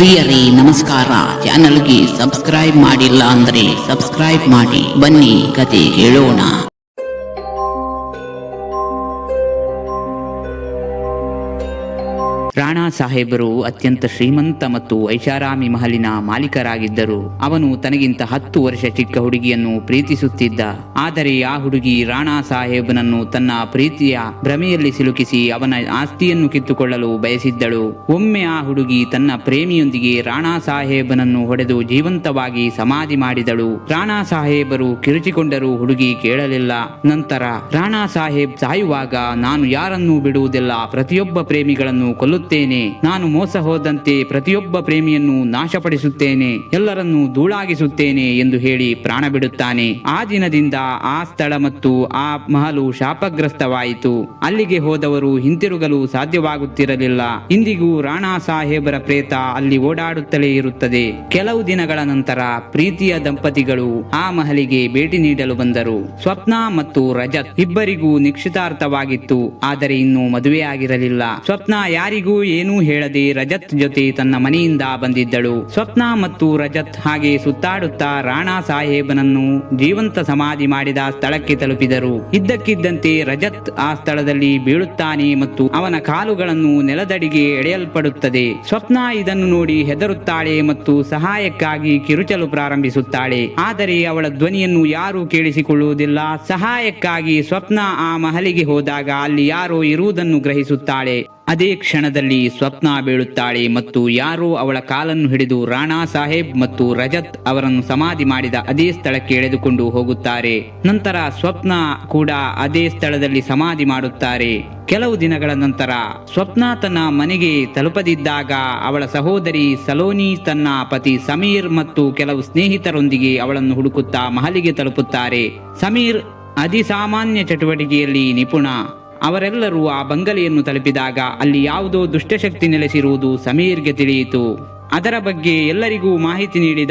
ಪ್ರಿಯರೇ ನಮಸ್ಕಾರ. ಚಾನಲ್ಗೆ ಸಬ್ಸ್ಕ್ರೈಬ್ ಮಾಡಿಲ್ಲ ಅಂದ್ರೆ ಸಬ್ಸ್ಕ್ರೈಬ್ ಮಾಡಿ. ಬನ್ನಿ ಕತೆ ಕೇಳೋಣ. ಸಾಹೇಬರು ಅತ್ಯಂತ ಶ್ರೀಮಂತ ಮತ್ತು ಐಷಾರಾಮಿ ಮಹಲಿನ ಮಾಲೀಕರಾಗಿದ್ದರು. ಅವನು ತನಗಿಂತ ಹತ್ತು ವರ್ಷ ಚಿಕ್ಕ ಹುಡುಗಿಯನ್ನು ಪ್ರೀತಿಸುತ್ತಿದ್ದ. ಆದರೆ ಆ ಹುಡುಗಿ ರಾಣಾ ಸಾಹೇಬನನ್ನು ತನ್ನ ಪ್ರೀತಿಯ ಭ್ರಮೆಯಲ್ಲಿ ಸಿಲುಕಿಸಿ ಅವನ ಆಸ್ತಿಯನ್ನು ಕಿತ್ತುಕೊಳ್ಳಲು ಬಯಸಿದ್ದಳು. ಒಮ್ಮೆ ಆ ಹುಡುಗಿ ತನ್ನ ಪ್ರೇಮಿಯೊಂದಿಗೆ ರಾಣಾ ಸಾಹೇಬನನ್ನು ಹೊಡೆದು ಜೀವಂತವಾಗಿ ಸಮಾಧಿ ಮಾಡಿದಳು. ರಾಣಾ ಸಾಹೇಬರು ಕಿರುಚಿಕೊಂಡರೂ ಹುಡುಗಿ ಕೇಳಲಿಲ್ಲ. ನಂತರ ರಾಣಾ ಸಾಹೇಬ್ ಸಾಯುವಾಗ, ನಾನು ಯಾರನ್ನೂ ಬಿಡುವುದಿಲ್ಲ, ಪ್ರತಿಯೊಬ್ಬ ಪ್ರೇಮಿಗಳನ್ನು ಕೊಲ್ಲುತ್ತೇನೆ ನಾನು ಮೋಸ ಹೋದಂತೆ ಪ್ರತಿಯೊಬ್ಬ ಪ್ರೇಮಿಯನ್ನು ನಾಶಪಡಿಸುತ್ತೇನೆ, ಎಲ್ಲರನ್ನೂ ಧೂಳಾಗಿಸುತ್ತೇನೆ ಎಂದು ಹೇಳಿ ಪ್ರಾಣ ಬಿಡುತ್ತಾನೆ. ಆ ದಿನದಿಂದ ಆ ಸ್ಥಳ ಮತ್ತು ಆ ಮಹಲು ಶಾಪಗ್ರಸ್ತವಾಯಿತು. ಅಲ್ಲಿಗೆ ಹೋದವರು ಹಿಂತಿರುಗಲು ಸಾಧ್ಯವಾಗುತ್ತಿರಲಿಲ್ಲ. ಇಂದಿಗೂ ರಾಣಾ ಸಾಹೇಬರ ಪ್ರೇತ ಅಲ್ಲಿ ಓಡಾಡುತ್ತಲೇ ಇರುತ್ತದೆ. ಕೆಲವು ದಿನಗಳ ನಂತರ ಪ್ರೀತಿಯ ದಂಪತಿಗಳು ಆ ಮಹಲಿಗೆ ಭೇಟಿ ನೀಡಲು ಬಂದರು. ಸ್ವಪ್ನ ಮತ್ತು ರಜತ್ ಇಬ್ಬರಿಗೂ ನಿಕ್ಷಿತಾರ್ಥವಾಗಿತ್ತು, ಆದರೆ ಇನ್ನೂ ಮದುವೆಯಾಗಿರಲಿಲ್ಲ. ಸ್ವಪ್ನ ಯಾರಿಗೂ ಏನೂ ಹೇಳದೆ ರಜತ್ ಜೊತೆ ತನ್ನ ಮನೆಯಿಂದ ಬಂದಿದ್ದಳು. ಸ್ವಪ್ನ ಮತ್ತು ರಜತ್ ಹಾಗೆ ಸುತ್ತಾಡುತ್ತಾ ರಾಣಾ ಸಾಹೇಬನನ್ನು ಜೀವಂತ ಸಮಾಧಿ ಮಾಡಿದ ಸ್ಥಳಕ್ಕೆ ತಲುಪಿದರು. ಇದ್ದಕ್ಕಿದ್ದಂತೆ ರಜತ್ ಆ ಸ್ಥಳದಲ್ಲಿ ಬೀಳುತ್ತಾನೆ ಮತ್ತು ಅವನ ಕಾಲುಗಳನ್ನು ನೆಲದಡಿಗೆ ಎಳೆಯಲ್ಪಡುತ್ತದೆ. ಸ್ವಪ್ನ ಇದನ್ನು ನೋಡಿ ಹೆದರುತ್ತಾಳೆ ಮತ್ತು ಸಹಾಯಕ್ಕಾಗಿ ಕಿರುಚಲು ಪ್ರಾರಂಭಿಸುತ್ತಾಳೆ. ಆದರೆ ಅವಳ ಧ್ವನಿಯನ್ನು ಯಾರೂ ಕೇಳಿಸಿಕೊಳ್ಳುವುದಿಲ್ಲ. ಸಹಾಯಕ್ಕಾಗಿ ಸ್ವಪ್ನ ಆ ಮಹಲಿಗೆ ಹೋದಾಗ ಅಲ್ಲಿ ಯಾರೋ ಇರುವುದನ್ನು ಗ್ರಹಿಸುತ್ತಾಳೆ. ಅದೇ ಕ್ಷಣದಲ್ಲಿ ಸ್ವಪ್ನ ಬೀಳುತ್ತಾಳೆ ಮತ್ತು ಯಾರೋ ಅವಳ ಕಾಲನ್ನು ಹಿಡಿದು ರಾಣಾ ಸಾಹೇಬ್ ಮತ್ತು ರಜತ್ ಅವರನ್ನು ಸಮಾಧಿ ಮಾಡಿದ ಅದೇ ಸ್ಥಳಕ್ಕೆ ಎಳೆದುಕೊಂಡು ಹೋಗುತ್ತಾರೆ. ನಂತರ ಸ್ವಪ್ನ ಕೂಡ ಅದೇ ಸ್ಥಳದಲ್ಲಿ ಸಮಾಧಿ ಮಾಡುತ್ತಾರೆ. ಕೆಲವು ದಿನಗಳ ನಂತರ ಸ್ವಪ್ನ ತನ್ನ ಮನೆಗೆ ತಲುಪದಿದ್ದಾಗ ಅವಳ ಸಹೋದರಿ ಸಲೋನಿ ತನ್ನ ಪತಿ ಸಮೀರ್ ಮತ್ತು ಕೆಲವು ಸ್ನೇಹಿತರೊಂದಿಗೆ ಅವಳನ್ನು ಹುಡುಕುತ್ತಾ ಮಹಲಿಗೆ ತಲುಪುತ್ತಾರೆ. ಸಮೀರ್ ಅಧಿಸಾಮಾನ್ಯ ಚಟುವಟಿಕೆಯಲ್ಲಿ ನಿಪುಣ. ಅವರೆಲ್ಲರೂ ಆ ಬಂಗಲೆಯನ್ನು ತಲುಪಿದಾಗ ಅಲ್ಲಿ ಯಾವುದೋ ದುಷ್ಟಶಕ್ತಿ ನೆಲೆಸಿರುವುದು ಸಮೀರ್ಗೆ ತಿಳಿಯಿತು. ಅದರ ಬಗ್ಗೆ ಎಲ್ಲರಿಗೂ ಮಾಹಿತಿ ನೀಡಿದ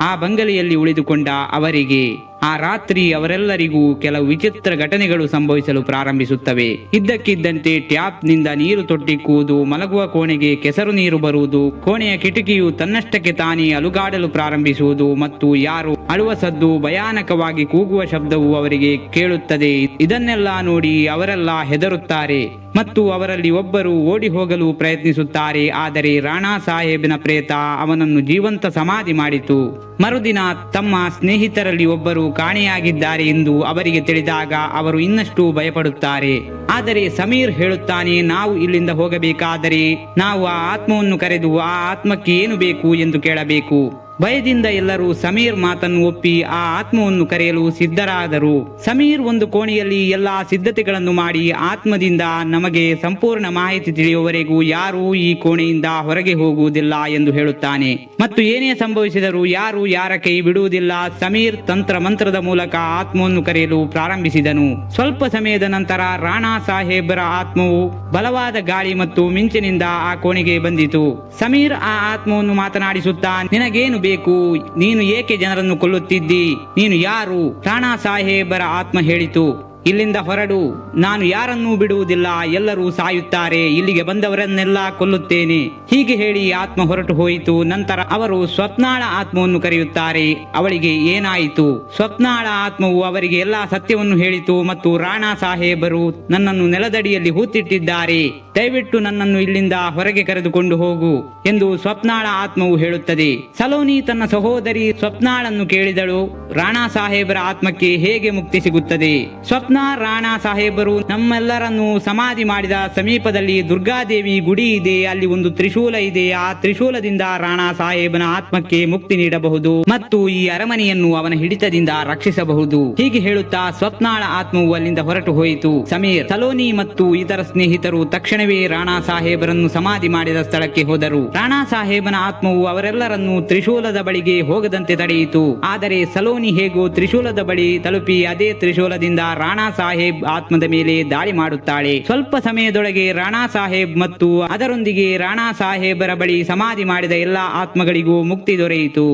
ಆ ಬಂಗಲೆಯಲ್ಲಿ ಉಳಿದುಕೊಂಡ ಅವರಿಗೆ ಆ ರಾತ್ರಿ ಅವರೆಲ್ಲರಿಗೂ ಕೆಲವು ವಿಚಿತ್ರ ಘಟನೆಗಳು ಸಂಭವಿಸಲು ಪ್ರಾರಂಭಿಸುತ್ತವೆ. ಇದ್ದಕ್ಕಿದ್ದಂತೆ ಟ್ಯಾಪ್ನಿಂದ ನೀರು ತೊಟ್ಟಿಕ್ಕುವುದು ಮಲಗುವ ಕೋಣೆಗೆ ಕೆಸರು ನೀರು ಬರುವುದು, ಕೋಣೆಯ ಕಿಟಕಿಯು ತನ್ನಷ್ಟಕ್ಕೆ ತಾನೇ ಅಲುಗಾಡಲು ಪ್ರಾರಂಭಿಸುವುದು ಮತ್ತು ಯಾರು ಅಳುವ ಸದ್ದು ಭಯಾನಕವಾಗಿ ಕೂಗುವ ಶಬ್ದವು ಅವರಿಗೆ ಕೇಳುತ್ತದೆ. ಇದನ್ನೆಲ್ಲ ನೋಡಿ ಅವರೆಲ್ಲ ಹೆದರುತ್ತಾರೆ. ಮತ್ತು ಅವರಲ್ಲಿ ಒಬ್ಬರು ಓಡಿ ಹೋಗಲು ಪ್ರಯತ್ನಿಸುತ್ತಾರೆ. ಆದರೆ ರಾಣಾ ಸಾಹೇಬಿನ ಪ್ರೇತ ಅವನನ್ನು ಜೀವಂತ ಸಮಾಧಿ ಮಾಡಿತು. ಮರುದಿನ ತಮ್ಮ ಸ್ನೇಹಿತರಲ್ಲಿ ಒಬ್ಬರು ಕಾಣೆಯಾಗಿದ್ದಾರೆ ಎಂದು ಅವರಿಗೆ ತಿಳಿದಾಗ ಅವರು ಇನ್ನಷ್ಟು ಭಯಪಡುತ್ತಾರೆ. ಆದರೆ ಸಮೀರ್ ಹೇಳುತ್ತಾನೆ, ನಾವು ಇಲ್ಲಿಂದ ಹೋಗಬೇಕಾದರೆ ನಾವು ಆ ಆತ್ಮವನ್ನು ಕರೆದು ಆ ಆತ್ಮಕ್ಕೆ ಏನು ಬೇಕು ಎಂದು ಕೇಳಬೇಕು. ಭಯದಿಂದ ಎಲ್ಲರೂ ಸಮೀರ್ ಮಾತನ್ನು ಒಪ್ಪಿ ಆ ಆತ್ಮವನ್ನು ಕರೆಯಲು ಸಿದ್ಧರಾದರು. ಸಮೀರ್ ಒಂದು ಕೋಣೆಯಲ್ಲಿ ಎಲ್ಲಾ ಸಿದ್ಧತೆಗಳನ್ನು ಮಾಡಿ ಆತ್ಮದಿಂದ ನಮಗೆ ಸಂಪೂರ್ಣ ಮಾಹಿತಿ ತಿಳಿಯುವವರೆಗೂ ಯಾರೂ ಈ ಕೋಣೆಯಿಂದ ಹೊರಗೆ ಹೋಗುವುದಿಲ್ಲ ಎಂದು ಹೇಳುತ್ತಾನೆ. ಮತ್ತು ಏನೇ ಸಂಭವಿಸಿದರೂ ಯಾರು ಯಾರ ಕೈ ಬಿಡುವುದಿಲ್ಲ. ಸಮೀರ್ ತಂತ್ರ ಮಂತ್ರದ ಮೂಲಕ ಆತ್ಮವನ್ನು ಕರೆಯಲು ಪ್ರಾರಂಭಿಸಿದನು. ಸ್ವಲ್ಪ ಸಮಯದ ನಂತರ ರಾಣಾ ಸಾಹೇಬರ ಆತ್ಮವು ಬಲವಾದ ಗಾಳಿ ಮತ್ತು ಮಿಂಚಿನಿಂದ ಆ ಕೋಣೆಗೆ ಬಂದಿತು. ಸಮೀರ್ ಆ ಆತ್ಮವನ್ನು ಮಾತನಾಡಿಸುತ್ತಾ, ನಿನಗೇನು ಬೇಕು ನೀನು ಏಕೆ ಜನರನ್ನು ಕೊಲ್ಲುತ್ತಿದ್ದಿ? ನೀನು ಯಾರು? ರಾಣಾ ಸಾಹೇಬರ ಆತ್ಮ ಹೇಳಿತು. ಇಲ್ಲಿಂದ ಹೊರಡು, ನಾನು ಯಾರನ್ನೂ ಬಿಡುವುದಿಲ್ಲ, ಎಲ್ಲರೂ ಸಾಯುತ್ತಾರೆ, ಇಲ್ಲಿಗೆ ಬಂದವರನ್ನೆಲ್ಲ ಕೊಲ್ಲುತ್ತೇನೆ. ಹೀಗೆ ಹೇಳಿ ಆತ್ಮ ಹೊರಟು ಹೋಯಿತು, ನಂತರ ಅವರು ಸ್ವಪ್ನಾಳ ಆತ್ಮವನ್ನು ಕರೆಯುತ್ತಾರೆ, ಅವಳಿಗೆ ಏನಾಯಿತು? ಸ್ವಪ್ನಾಳ ಆತ್ಮವು ಅವರಿಗೆ ಎಲ್ಲಾ ಸತ್ಯವನ್ನು ಹೇಳಿತು ಮತ್ತು ರಾಣಾ ಸಾಹೇಬರು ನನ್ನನ್ನು ನೆಲದಡಿಯಲ್ಲಿ ಹೂತಿಟ್ಟಿದ್ದಾರೆ, ದಯವಿಟ್ಟು ನನ್ನನ್ನು ಇಲ್ಲಿಂದ ಹೊರಗೆ ಕರೆದುಕೊಂಡು ಹೋಗು ಎಂದು ಸ್ವಪ್ನಾಳ ಆತ್ಮವು ಹೇಳುತ್ತದೆ. ಸಲೋನಿ ತನ್ನ ಸಹೋದರಿ ಸ್ವಪ್ನಾಳನ್ನು ಕೇಳಿದಳು, ರಾಣಾ ಸಾಹೇಬರ ಆತ್ಮಕ್ಕೆ ಹೇಗೆ ಮುಕ್ತಿ ಸಿಗುತ್ತದೆ? ಸ್ವಪ್ನ ರಾಣಾ ಸಾಹೇಬರು ನಮ್ಮೆಲ್ಲರನ್ನು ಸಮಾಧಿ ಮಾಡಿದ ಸಮೀಪದಲ್ಲಿ ದುರ್ಗಾದೇವಿ ಗುಡಿ ಇದೆ. ಅಲ್ಲಿ ಒಂದು ತ್ರಿಶೂಲ ಇದೆ. ಆ ತ್ರಿಶೂಲದಿಂದ ರಾಣಾ ಸಾಹೇಬನ ಆತ್ಮಕ್ಕೆ ಮುಕ್ತಿ ನೀಡಬಹುದು ಮತ್ತು ಈ ಅರಮನೆಯನ್ನು ಅವನ ಹಿಡಿತದಿಂದ ರಕ್ಷಿಸಬಹುದು. ಹೀಗೆ ಹೇಳುತ್ತಾ ಸ್ವಪ್ನಾಳ ಆತ್ಮವು ಅಲ್ಲಿಂದ ಹೊರಟು ಹೋಯಿತು. ಸಮೀರ್, ಸಲೋನಿ ಮತ್ತು ಇತರ ಸ್ನೇಹಿತರು ತಕ್ಷಣವೇ ರಾಣಾ ಸಾಹೇಬರನ್ನು ಸಮಾಧಿ ಮಾಡಿದ ಸ್ಥಳಕ್ಕೆ ಹೋದರು. ರಾಣಾ ಸಾಹೇಬನ ಆತ್ಮವು ಅವರೆಲ್ಲರನ್ನು ತ್ರಿಶೂಲದ ಬಳಿಗೆ ಹೋಗದಂತೆ ತಡೆಯಿತು. ಆದರೆ ಸಲೋನಿ ಹೇಗೋ ತ್ರಿಶೂಲದ ಬಳಿ ತಲುಪಿ ಅದೇ ತ್ರಿಶೂಲದಿಂದ ರಾಣಾ ಸಾಹೇಬ್ ಆತ್ಮದ ಮೇಲೆ ದಾಳಿ ಮಾಡುತ್ತಾಳೆ. ಸ್ವಲ್ಪ ಸಮಯದೊಳಗೆ ರಾಣಾ ಸಾಹೇಬ್ ಮತ್ತು ಅದರೊಂದಿಗೆ ರಾಣಾ ಸಾಹೇಬರ ಬಳಿ ಸಮಾಧಿ ಮಾಡಿದ ಎಲ್ಲಾ ಆತ್ಮಗಳಿಗೂ ಮುಕ್ತಿ ದೊರೆಯಿತು.